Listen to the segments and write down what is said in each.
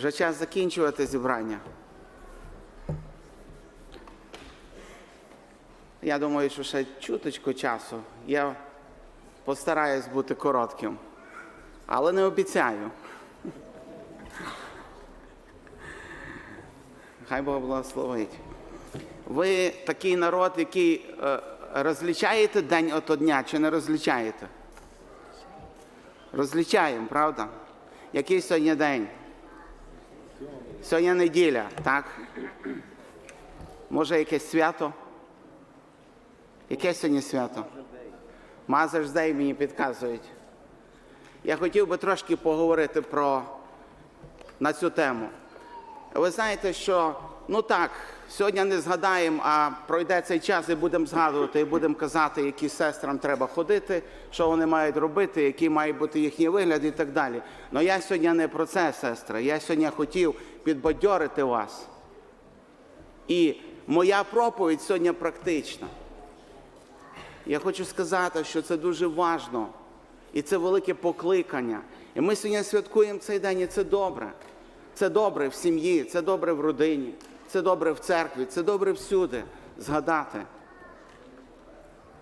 Вже час закінчувати зібрання. Я думаю, що ще чуточку часу. Я постараюсь бути коротким, але не обіцяю. Хай Бог благословить. Ви такий народ, який е, розлічаєте день от дня чи не розлічаєте? Розлічаємо, правда? Який сьогодні день? Сьогодні неділя, так? Може, якесь свято? Яке сьогодні свято? Mother's Day мені підказують. Я хотів би трошки поговорити про на цю тему. Ви знаєте, що ну так, сьогодні не згадаємо, а пройде цей час і будемо згадувати, і будемо казати, які сестрам треба ходити, що вони мають робити, який має бути їхній вигляд і так далі. Але я сьогодні не про це, сестра. Я сьогодні хотів підбадьорити вас. І моя проповідь сьогодні практична. Я хочу сказати, що це дуже важно. І це велике покликання. І ми сьогодні святкуємо цей день, і це добре. Це добре в сім'ї, це добре в родині, це добре в церкві, це добре всюди згадати.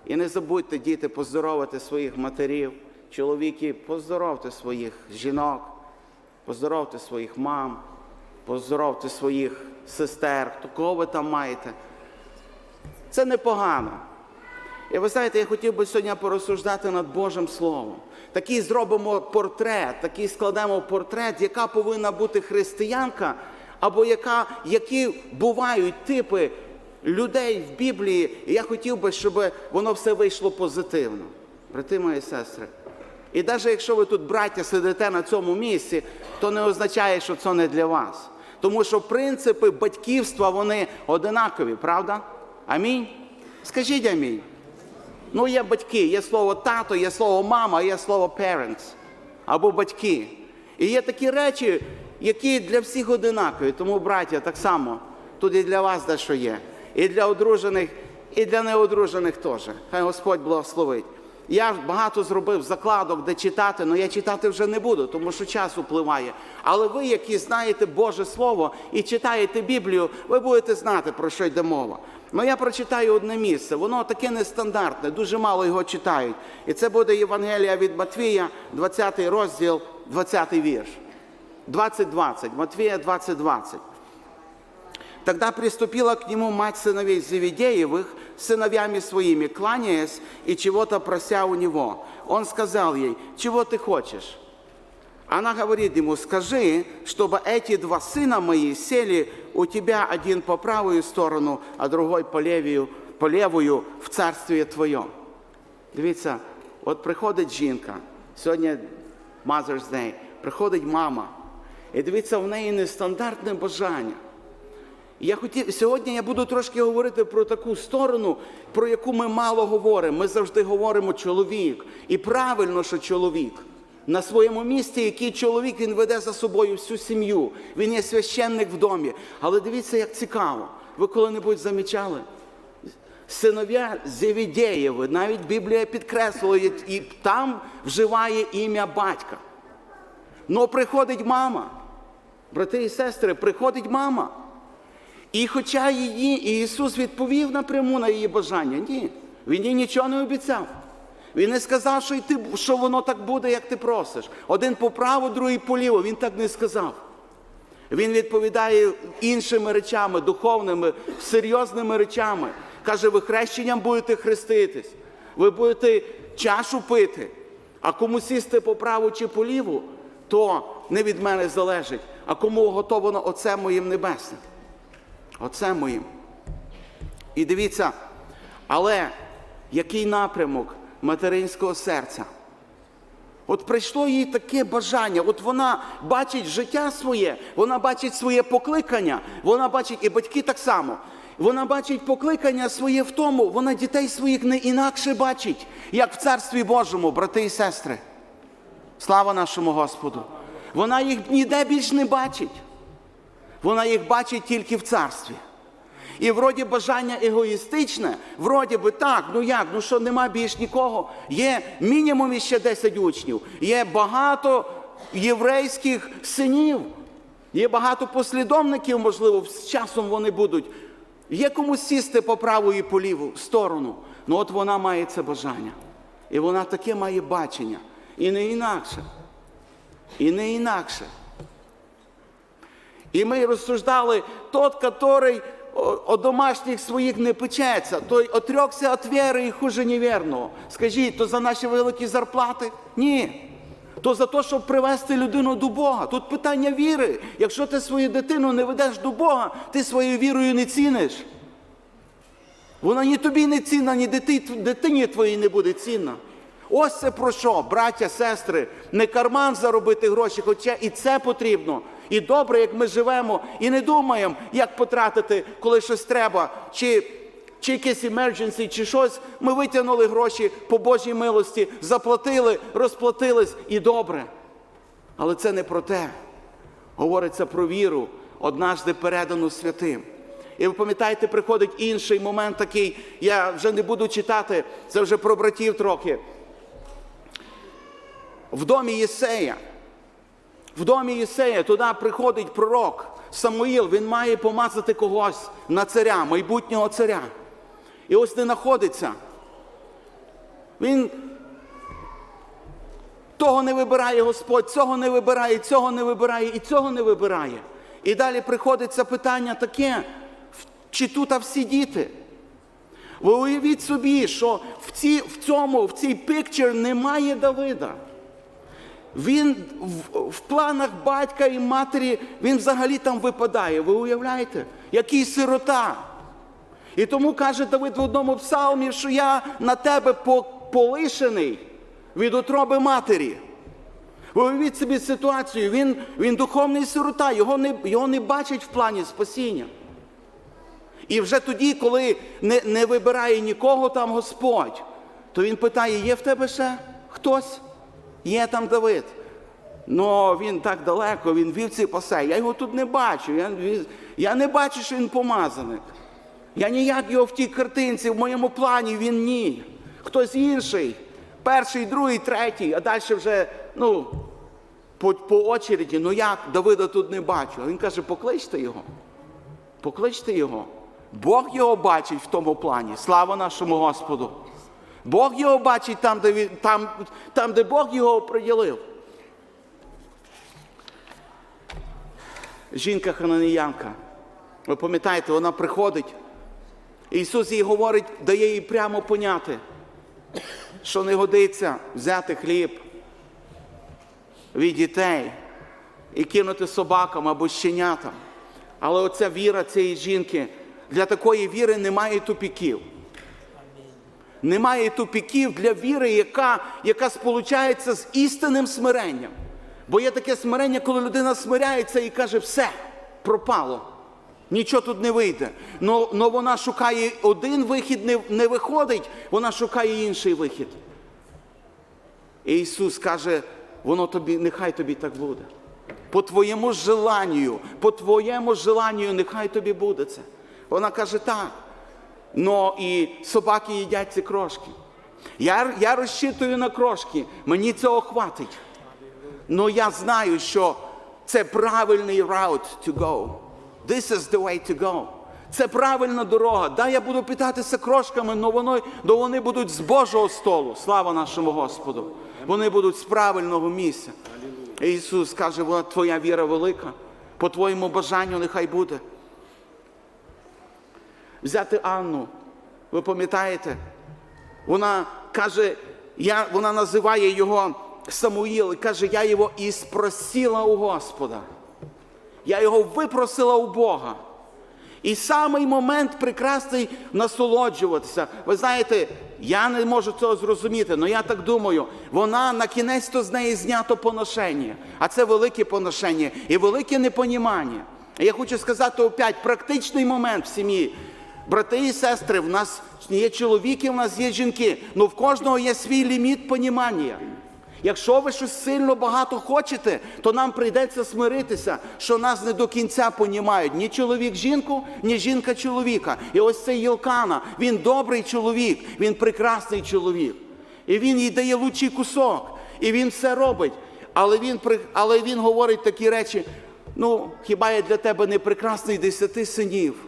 І не забудьте, діти, поздоровити своїх матерів, чоловіки, поздоровте своїх жінок, поздоровте своїх мам, поздоровте своїх сестер, кого ви там маєте. Це непогано. І ви знаєте, я хотів би сьогодні порозсуждати над Божим Словом. Такий зробимо портрет, такий складемо портрет, яка повинна бути християнка, або яка, які бувають типи людей в Біблії. І я хотів би, щоб воно все вийшло позитивно. Брати мої сестри. І навіть якщо ви тут, браття, сидите на цьому місці, то не означає, що це не для вас. Тому що принципи батьківства вони одинакові, правда? Амінь. Скажіть амінь. Ну, є батьки, є слово тато, є слово мама, є слово parents або батьки. І є такі речі, які для всіх одинакові. Тому, браття, так само тут і для вас дещо є. І для одружених, і для неодружених теж. Хай Господь благословить. Я багато зробив закладок, де читати, але я читати вже не буду, тому що час upливає. Але ви, які знаєте Боже Слово і читаєте Біблію, ви будете знати, про що йде мова. Ну я прочитаю одне місце, воно таке нестандартне, дуже мало його читають. І це буде Євангелія від Матвія, 20 розділ, 20 вірш. 20-20, Матвія 20-20. Тогда приступила к нему мать сыновей Завидеевых с сыновьями своими, кланяясь и чего-то прося у него. Он сказал ей, чего ты хочешь? Она говорит ему, скажи, чтобы эти два сына мои сели у тебя один по правую сторону, а другой по левую, по левую в царстві твоєм. Дивіться, от приходить жінка, сьогодні Mother's Day, приходить мама, і дивіться, в неї нестандартне бажання. Я хотів, сьогодні я буду трошки говорити про таку сторону, про яку ми мало говоримо. Ми завжди говоримо чоловік. І правильно, що чоловік. На своєму місці, який чоловік він веде за собою всю сім'ю. Він є священник в домі. Але дивіться, як цікаво. Ви коли-небудь замічали? Синов'я Зевідєєви, навіть Біблія підкреслила, і там вживає ім'я батька. Ну приходить мама. Брати і сестри, приходить мама. І хоча її Ісус відповів напряму на її бажання, ні, Він їй нічого не обіцяв. Він не сказав, що, й ти, що воно так буде, як ти просиш. Один по праву, другий по ліву. Він так не сказав. Він відповідає іншими речами, духовними, серйозними речами. Каже, ви хрещенням будете хреститись, ви будете чашу пити, а кому сісти по праву чи по ліву, то не від мене залежить, а кому готовано оце моїм небесним. Оце моїм. І дивіться, але який напрямок материнського серця? От прийшло їй таке бажання, от вона бачить життя своє, вона бачить своє покликання, вона бачить, і батьки так само. Вона бачить покликання своє в тому, вона дітей своїх не інакше бачить, як в Царстві Божому, брати і сестри. Слава нашому Господу! Вона їх ніде більш не бачить. Вона їх бачить тільки в царстві. І вроді бажання егоїстичне, вроді би так, ну як, ну що нема більш нікого. Є мінімум іще 10 учнів, є багато єврейських синів. Є багато послідовників, можливо, з часом вони будуть. Є кому сісти по праву і по ліву сторону. Ну от вона має це бажання. І вона таке має бачення. І не інакше. І не інакше. І ми розсуждали, тот, который о, домашніх своїх не печеться, той отрекся від віри і хуже неверного. Скажіть, то за наші великі зарплати? Ні. То за те, щоб привести людину до Бога. Тут питання віри. Якщо ти свою дитину не ведеш до Бога, ти своєю вірою не ціниш. Вона ні тобі не цінна, ні дитині твоїй не буде цінна. Ось це про що, браття, сестри, не карман заробити гроші, хоча і це потрібно. І добре, як ми живемо, і не думаємо, як потратити, коли щось треба, чи, чи якесь emergency, чи щось. Ми витягнули гроші по Божій милості, заплатили, розплатились і добре. Але це не про те. Говориться про віру, однажди передану святим. І ви пам'ятаєте, приходить інший момент такий, я вже не буду читати, це вже про братів трохи. В домі Єсея. В домі Єсея туди приходить пророк Самуїл, він має помазати когось на царя, майбутнього царя. І ось не знаходиться. Він того не вибирає Господь, цього не вибирає, цього не вибирає і цього не вибирає. І далі приходиться питання таке, чи тут всі діти? Ви уявіть собі, що в, ці, в цьому, в цій пікчер немає Давида. Він в, в планах батька і матері, він взагалі там випадає. Ви уявляєте? Який сирота. І тому каже Давид в одному псалмі, що я на тебе полишений від утроби матері. Ви уявіть собі ситуацію, він, він духовний сирота, його не, його не бачать в плані спасіння. І вже тоді, коли не, не вибирає нікого там Господь, то він питає: є в тебе ще хтось? Є там Давид. Ну він так далеко, він вівці пасе. Я його тут не бачу. Я, я не бачу, що він помазаник. Я ніяк його в тій картинці, в моєму плані він ні. Хтось інший. Перший, другий, третій, а далі вже, ну, по, по очереді, ну як, Давида тут не бачу. А він каже, покличте його. Покличте його. Бог його бачить в тому плані. Слава нашому Господу. Бог його бачить там, де, він, там, там, де Бог його оприділив. Жінка хананіянка. Ви пам'ятаєте, вона приходить. Ісус їй говорить, дає їй прямо поняти, що не годиться взяти хліб від дітей і кинути собакам або щенятам. Але оця віра цієї жінки, для такої віри немає тупіків. Немає тупіків для віри, яка, яка сполучається з істинним смиренням. Бо є таке смирення, коли людина смиряється і каже, все, пропало. Нічого тут не вийде. Но, но вона шукає один вихід, не, не виходить, вона шукає інший вихід. І Ісус каже, воно тобі, нехай тобі так буде. По твоєму желанню, по твоєму желанню, нехай тобі буде це. Вона каже, так. Ну і собаки їдять ці крошки. Я, я розчитую на крошки, мені цього хватить. Ну я знаю, що це правильний route to go. This is the way to go. Це правильна дорога. Да, я буду питатися крошками, але воно, но вони будуть з Божого столу. Слава нашому Господу. Вони будуть з правильного місця. І Ісус каже, «Вона- твоя віра велика. По твоєму бажанню нехай буде. Взяти Анну, ви пам'ятаєте? Вона каже, я, вона називає його Самуїл і каже, я його і спросила у Господа. Я його випросила у Бога. І самий момент прекрасний насолоджуватися. Ви знаєте, я не можу цього зрозуміти, але я так думаю, вона на кінець то з неї знято поношення, а це велике поношення і велике непонімання. Я хочу сказати опять практичний момент в сім'ї. Брати і сестри, в нас є чоловіки, в нас є жінки, але в кожного є свій ліміт понімання. Якщо ви щось сильно багато хочете, то нам прийдеться смиритися, що нас не до кінця понімають ні чоловік жінку, ні жінка чоловіка. І ось цей Єлкана, він добрий чоловік, він прекрасний чоловік. І він їй дає лучший кусок, і він все робить. Але він, але він говорить такі речі: Ну, хіба я для тебе не прекрасний десяти синів?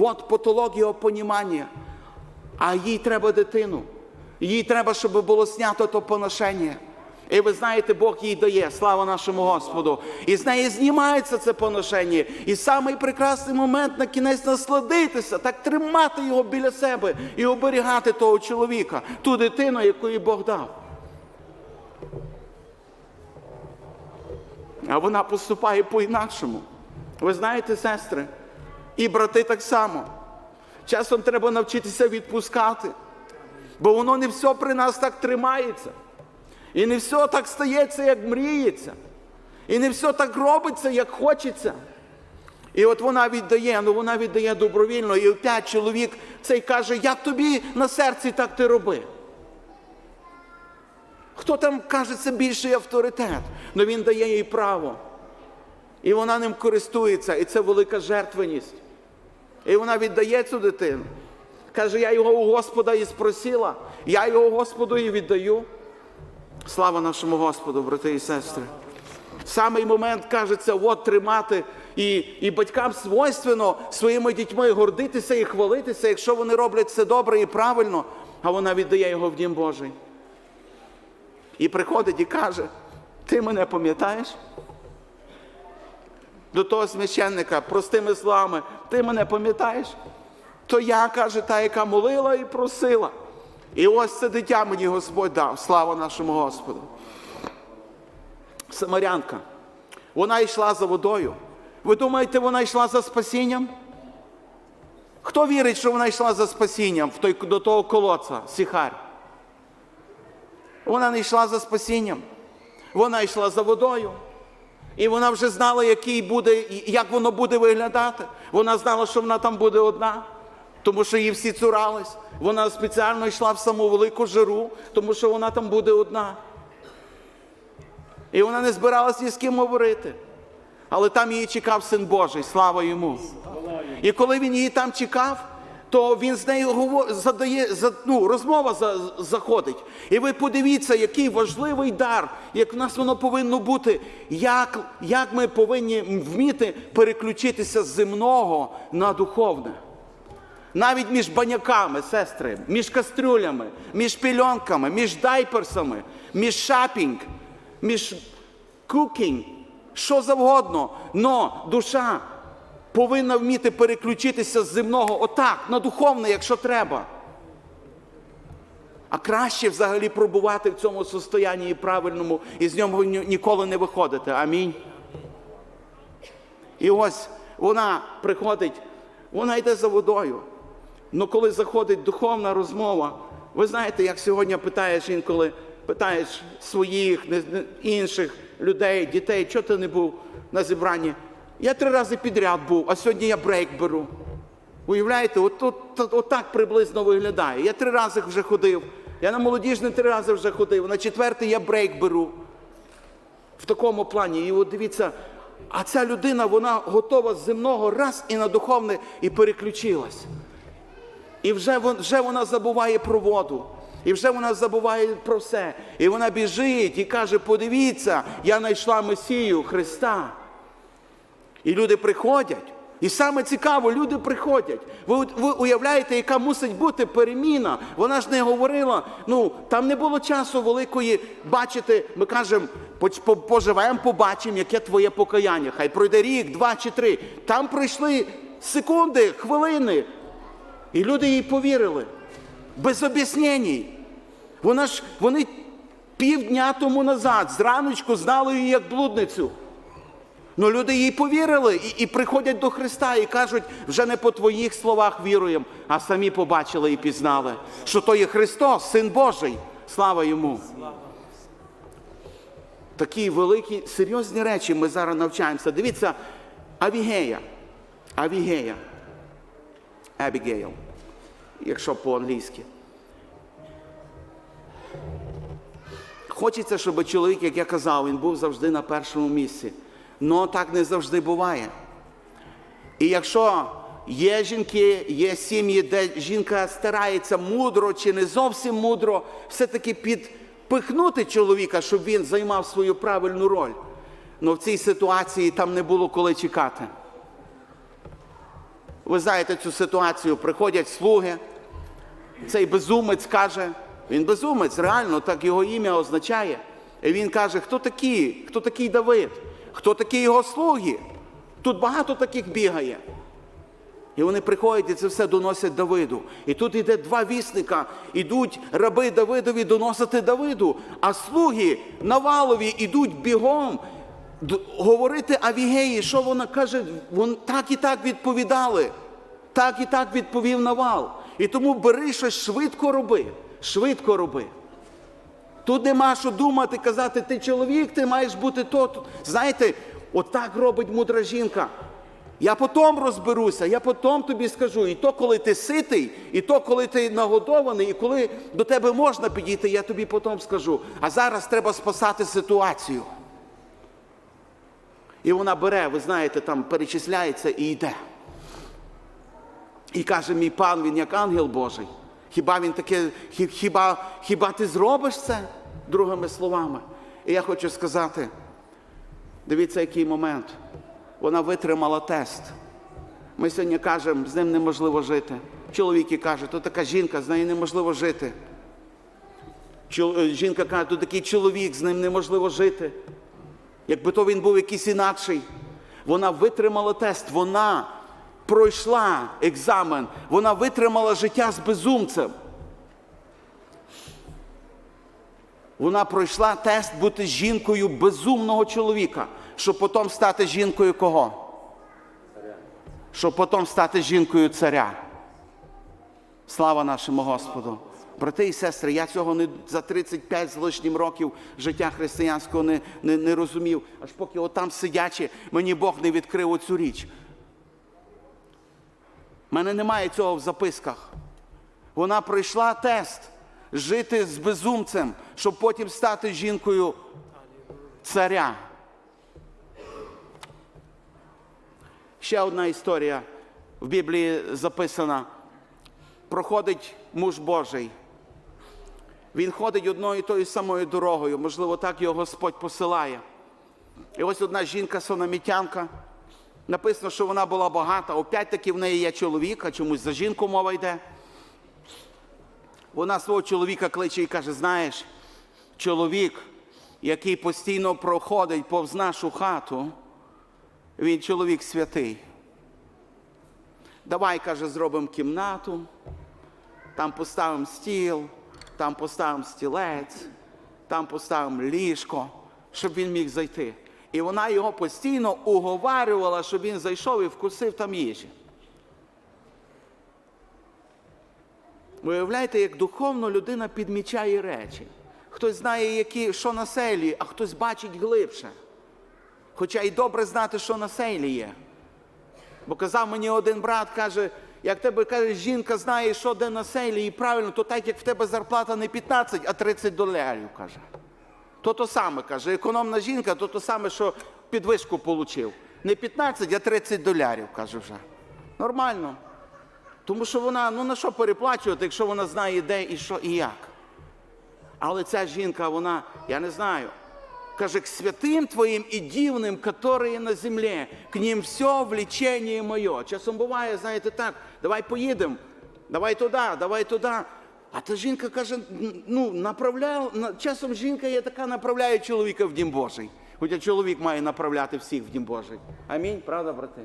От патологія понімання. А їй треба дитину. Їй треба, щоб було знято то поношення. І ви знаєте, Бог їй дає, слава нашому Господу. І з неї знімається це поношення. І самий прекрасний момент на кінець насладитися, так тримати його біля себе і оберігати того чоловіка, ту дитину, яку їй Бог дав. А вона поступає по-інакшому. Ви знаєте, сестри, і брати так само. Часом треба навчитися відпускати, бо воно не все при нас так тримається. І не все так стається, як мріється. І не все так робиться, як хочеться. І от вона віддає, ну вона віддає добровільно, і опять чоловік цей каже, як тобі на серці так ти роби. Хто там каже, це більший авторитет? Ну він дає їй право. І вона ним користується, і це велика жертвеність. І вона віддає цю дитину. Каже, я його у Господа і спросила, я його Господу і віддаю. Слава нашому Господу, брати і сестри. Самий момент кажеться, от тримати, і, і батькам свойственно своїми дітьми гордитися і хвалитися, якщо вони роблять все добре і правильно, а вона віддає його в Дім Божий. І приходить і каже: ти мене пам'ятаєш? До того священника простими словами, ти мене пам'ятаєш? То я, каже, та, яка молила і просила. І ось це дитя мені Господь дав, слава нашому Господу. Самарянка, вона йшла за водою. Ви думаєте, вона йшла за спасінням? Хто вірить, що вона йшла за спасінням в той, до того колодця, сіхар? Вона не йшла за спасінням, вона йшла за водою. І вона вже знала, який буде, як воно буде виглядати. Вона знала, що вона там буде одна, тому що її всі цурались. Вона спеціально йшла в саму велику жару, тому що вона там буде одна. І вона не збиралась ні з ким говорити. Але там її чекав син Божий, слава йому. І коли він її там чекав, то він з нею задає, ну, розмова за- заходить. І ви подивіться, який важливий дар, як в нас воно повинно бути, як, як ми повинні вміти переключитися з земного на духовне. Навіть між баняками, сестри, між кастрюлями, між пільонками, між дайперсами, між шапінг, між кукінг, що завгодно. Но душа повинна вміти переключитися з земного отак, на духовне, якщо треба. А краще взагалі пробувати в цьому состоянні і правильному і з нього ніколи не виходити. Амінь. І ось вона приходить, вона йде за водою. Ну коли заходить духовна розмова, ви знаєте, як сьогодні питаєш інколи, питаєш своїх, інших людей, дітей, чого ти не був на зібранні? Я три рази підряд був, а сьогодні я брейк беру. Уявляєте, от, от, от, от так приблизно виглядає. Я три рази вже ходив. Я на молодіжний три рази вже ходив. На четвертий я брейк беру. В такому плані. І от дивіться, а ця людина, вона готова з земного раз і на духовне і переключилась. І вже, вже вона забуває про воду. І вже вона забуває про все. І вона біжить і каже: подивіться, я знайшла Месію Христа. І люди приходять. І саме цікаво, люди приходять. Ви, ви уявляєте, яка мусить бути переміна. Вона ж не говорила, ну там не було часу великої бачити. Ми кажемо, «Поч- поживемо, побачимо, яке твоє покаяння. Хай пройде рік, два чи три. Там пройшли секунди, хвилини. І люди їй повірили. Без об'яснень. Вона ж, вони півдня тому назад, зраночку знали її як блудницю. Ну люди їй повірили і, і приходять до Христа і кажуть, вже не по твоїх словах віруємо, а самі побачили і пізнали, що то є Христос, Син Божий. Слава йому. Такі великі, серйозні речі ми зараз навчаємося. Дивіться, Авігея. Авігея. Абігейл, якщо по-англійськи. Хочеться, щоб чоловік, як я казав, він був завжди на першому місці. Но так не завжди буває. І якщо є жінки, є сім'ї, де жінка старається мудро чи не зовсім мудро, все-таки підпихнути чоловіка, щоб він займав свою правильну роль. але в цій ситуації там не було коли чекати. Ви знаєте цю ситуацію, приходять слуги, цей безумець каже, він безумець, реально, так його ім'я означає. І він каже, хто такий? Хто такий Давид? Хто такі його слуги? Тут багато таких бігає. І вони приходять і це все доносять Давиду. І тут йде два вісника, ідуть раби Давидові доносити Давиду, а слуги Навалові ідуть бігом говорити Авігеї, що вона каже, вон так і так відповідали. Так і так відповів Навал. І тому бери щось швидко роби. Швидко роби. Тут нема що думати, казати, ти чоловік, ти маєш бути то. Знаєте, отак робить мудра жінка. Я потім розберуся, я потім тобі скажу. І то, коли ти ситий, і то, коли ти нагодований, і коли до тебе можна підійти, я тобі потім скажу. А зараз треба спасати ситуацію. І вона бере, ви знаєте, там перечисляється і йде. І каже, мій пан, він як ангел Божий. Хіба він таке, хіба, хіба ти зробиш це? Другими словами. І я хочу сказати, дивіться, який момент. Вона витримала тест. Ми сьогодні кажемо, з ним неможливо жити. Чоловіки кажуть, то така жінка, з нею неможливо жити. Е, Жінка каже, то такий чоловік, з ним неможливо жити. Якби то він був якийсь інакший. Вона витримала тест, вона пройшла екзамен, вона витримала життя з безумцем. Вона пройшла тест бути жінкою безумного чоловіка, щоб потім стати жінкою кого? Щоб потім стати жінкою царя. Слава нашому Господу. Брати і сестри, я цього не за 35 з лишнім років життя християнського не, не, не розумів. Аж поки отам сидячи, мені Бог не відкрив оцю річ. У мене немає цього в записках. Вона пройшла тест жити з безумцем, щоб потім стати жінкою царя. Ще одна історія в Біблії записана. Проходить муж Божий. Він ходить одною тою самою дорогою, можливо, так його Господь посилає. І ось одна жінка, сонамітянка, написано, що вона була багата. Опять-таки в неї є чоловік, а чомусь за жінку мова йде. Вона свого чоловіка кличе і каже: знаєш, чоловік, який постійно проходить повз нашу хату, він чоловік святий. Давай, каже, зробимо кімнату, там поставимо стіл, там поставимо стілець, там поставимо ліжко, щоб він міг зайти. І вона його постійно уговарювала, щоб він зайшов і вкусив там їжі. Ви уявляєте, як духовно людина підмічає речі. Хтось знає, які, що на селі, а хтось бачить глибше. Хоча й добре знати, що на селі є. Бо казав мені один брат, каже, як тебе каже, жінка знає, що де на селі, і правильно, то так як в тебе зарплата не 15, а 30 доларів, каже. То то саме каже, економна жінка, то то саме, що підвишку отримав. Не 15, а 30 доларів, каже вже. Нормально. Тому що вона, ну на що переплачувати, якщо вона знає, де і що і як. Але ця жінка, вона, я не знаю, каже, к святим твоїм і дивним, которые на землі, к ним все влечение моє. Часом буває, знаєте, так, давай поїдемо, давай туди, давай туди. А та жінка каже, ну, направляє, часом жінка є така, направляє чоловіка в Дім Божий. Хоча чоловік має направляти всіх в Дім Божий. Амінь, правда, брати?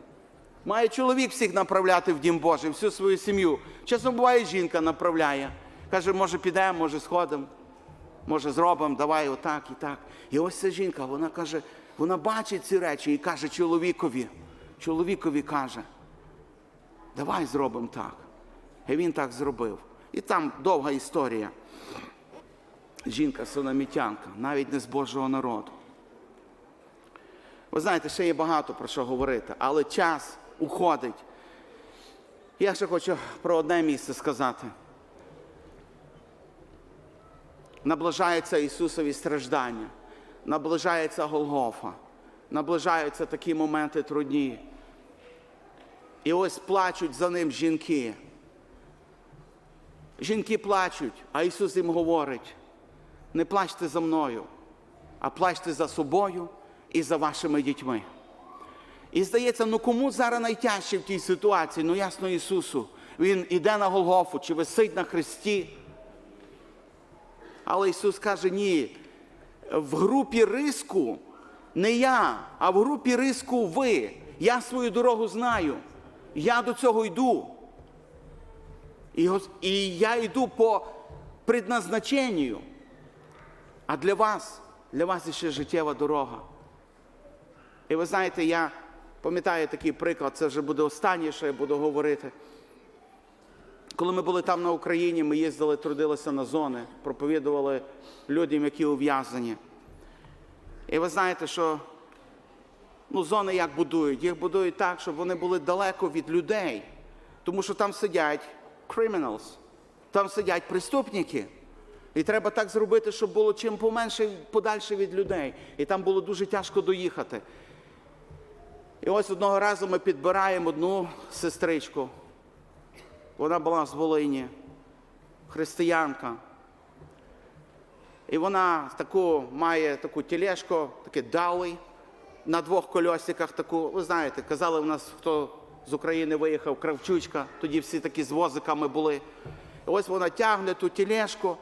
Має чоловік всіх направляти в Дім Божий, всю свою сім'ю. Часом буває, жінка направляє. Каже, може підемо, може сходимо, може зробимо, давай отак і так. І ось ця жінка, вона каже, вона бачить ці речі і каже чоловікові, чоловікові каже, давай зробимо так. І він так зробив. І там довга історія. Жінка сономітянка, навіть не з Божого народу. Ви знаєте, ще є багато про що говорити, але час уходить. Я ще хочу про одне місце сказати. Наближаються Ісусові страждання, наближається Голгофа, наближаються такі моменти трудні. І ось плачуть за ним жінки. Жінки плачуть, а Ісус їм говорить: не плачте за мною, а плачте за собою і за вашими дітьми. І здається, ну кому зараз найтяжче в тій ситуації? Ну ясно Ісусу. Він іде на Голгофу чи висить на хресті. Але Ісус каже, ні, в групі риску не я, а в групі риску ви. Я свою дорогу знаю. Я до цього йду. І, і я йду по предназначенню. А для вас, для вас ще життєва дорога. І ви знаєте, я пам'ятаю такий приклад, це вже буде останнє, що я буду говорити. Коли ми були там на Україні, ми їздили, трудилися на зони, проповідували людям, які ув'язані. І ви знаєте, що ну, зони як будують? Їх будують так, щоб вони були далеко від людей. Тому що там сидять criminals, там сидять преступники. І треба так зробити, щоб було чим поменше подальше від людей. І там було дуже тяжко доїхати. І ось одного разу ми підбираємо одну сестричку. Вона була з Волині, християнка. І вона таку має таку тележку, таке дали на двох кольосиках таку. Ви знаєте, казали у нас, хто з України виїхав, Кравчучка, тоді всі такі з возиками були. І ось вона тягне ту тележку,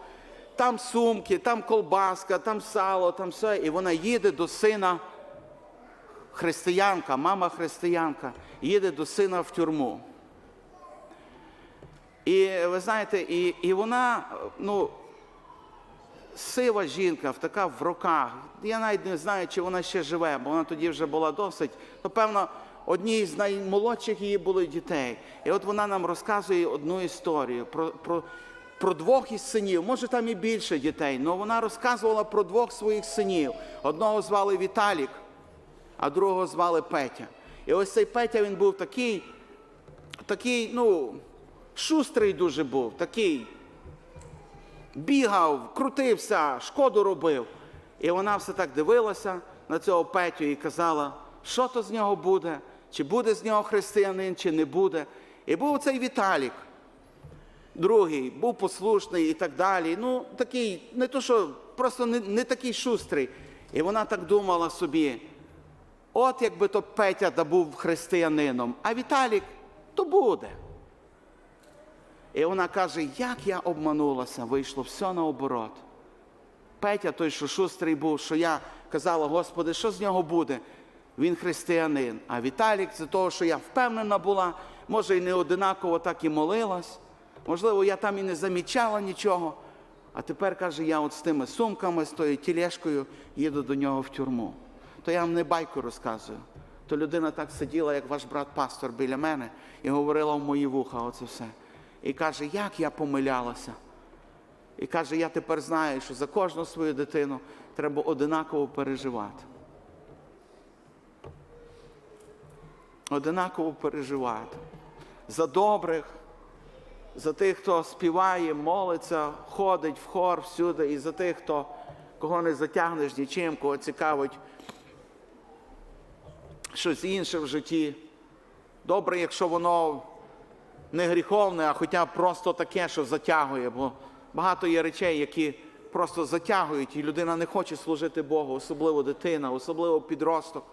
там сумки, там колбаска, там сало, там все. І вона їде до сина християнка, мама християнка, їде до сина в тюрму. І ви знаєте, і, і вона, ну, сива жінка, така в руках. Я навіть не знаю, чи вона ще живе, бо вона тоді вже була досить. Напевно, одній з наймолодших її були дітей. І от вона нам розказує одну історію про, про, про двох із синів. Може, там і більше дітей, але вона розказувала про двох своїх синів. Одного звали Віталік, а другого звали Петя. І ось цей Петя він був такий, такий, ну, шустрий дуже був, такий бігав, крутився, шкоду робив. І вона все так дивилася на цього Петю і казала, що то з нього буде, чи буде з нього християнин, чи не буде. І був цей Віталік, другий, був послушний і так далі. Ну, такий, не то що, просто не, не такий шустрий. І вона так думала собі, от якби то Петя да був християнином, а Віталік то буде. І вона каже, як я обманулася, вийшло все наоборот. Петя, той, що шустрий був, що я казала, Господи, що з нього буде? Він християнин. А Віталік це того, що я впевнена була, може, і не одинаково так і молилась. Можливо, я там і не замічала нічого. А тепер каже, я от з тими сумками, з тою тілешкою їду до нього в тюрму. То я вам не байку розказую. То людина так сиділа, як ваш брат пастор біля мене, і говорила в мої вуха оце все. І каже, як я помилялася. І каже, я тепер знаю, що за кожну свою дитину треба одинаково переживати. Одинаково переживати. За добрих, за тих, хто співає, молиться, ходить в хор всюди, і за тих, хто кого не затягнеш нічим, кого цікавить щось інше в житті. Добре, якщо воно не гріховне, а хоча б просто таке, що затягує, бо багато є речей, які просто затягують, і людина не хоче служити Богу, особливо дитина, особливо підросток.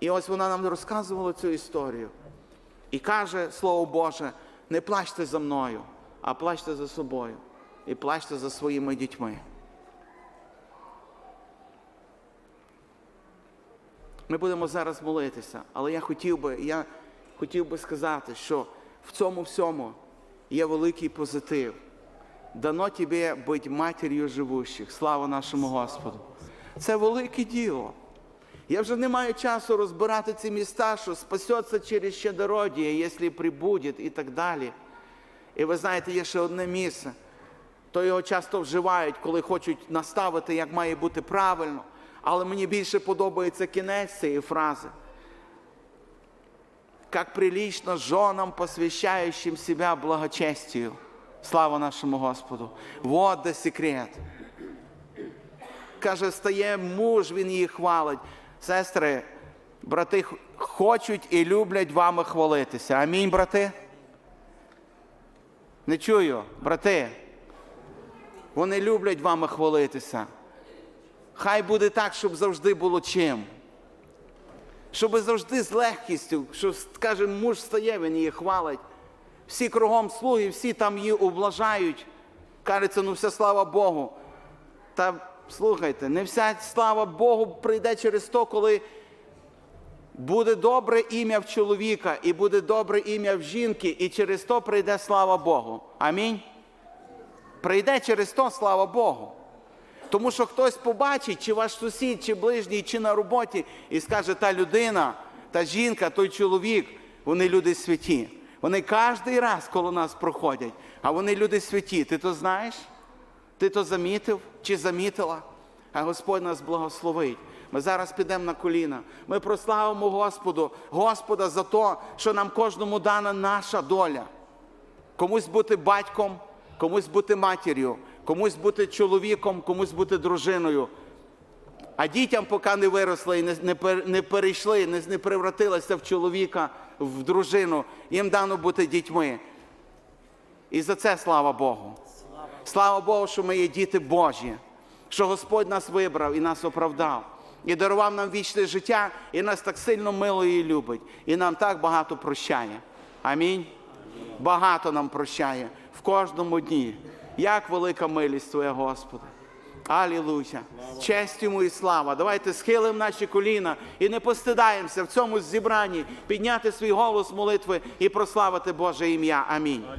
І ось вона нам розказувала цю історію. І каже, Слово Боже, не плачте за мною, а плачте за собою. І плачте за своїми дітьми. Ми будемо зараз молитися, але я хотів би, я хотів би сказати, що в цьому всьому є великий позитив. Дано тобі бути матір'ю живущих. Слава нашому Господу. Це велике діло. Я вже не маю часу розбирати ці міста, що спасеться через щедородіє, якщо прибуде і так далі. І ви знаєте, є ще одне місце. То його часто вживають, коли хочуть наставити, як має бути правильно. Але мені більше подобається кінець цієї фрази. Как прилично женам, посвящающим себя благочестию. Слава нашому Господу. Вот де секрет. Каже, стає муж, він її хвалить. Сестри, брати хочуть і люблять вами хвалитися. Амінь, брати. Не чую, брати. Вони люблять вами хвалитися. Хай буде так, щоб завжди було чим. щоб завжди з легкістю, що каже, муж стає, він її хвалить. Всі кругом слуги, всі там її облажають. Кажеться, ну все слава Богу. Та слухайте, не вся слава Богу прийде через то, коли буде добре ім'я в чоловіка і буде добре ім'я в жінки, і через то прийде слава Богу. Амінь. Прийде через то, слава Богу. Тому що хтось побачить, чи ваш сусід, чи ближній, чи на роботі, і скаже, та людина, та жінка, той чоловік, вони люди святі. Вони кожен раз коло нас проходять, а вони люди святі. Ти то знаєш? Ти то замітив чи замітила? А Господь нас благословить. Ми зараз підемо на коліна. Ми прославимо Господу, Господа за те, що нам кожному дана наша доля. Комусь бути батьком, комусь бути матір'ю, комусь бути чоловіком, комусь бути дружиною. А дітям, поки не виросли і не, не, пер- не перейшли, не превратилися в чоловіка, в дружину, їм дано бути дітьми. І за це слава Богу. Слава Богу, що ми є діти Божі, що Господь нас вибрав і нас оправдав, і дарував нам вічне життя, і нас так сильно милує і любить, і нам так багато прощає. Амінь. Багато нам прощає в кожному дні. Як велика милість Твоя, Господи. Алілуя. Честь йому і слава. Давайте схилимо наші коліна і не постидаємося в цьому зібранні підняти свій голос молитви і прославити Боже ім'я. Амінь.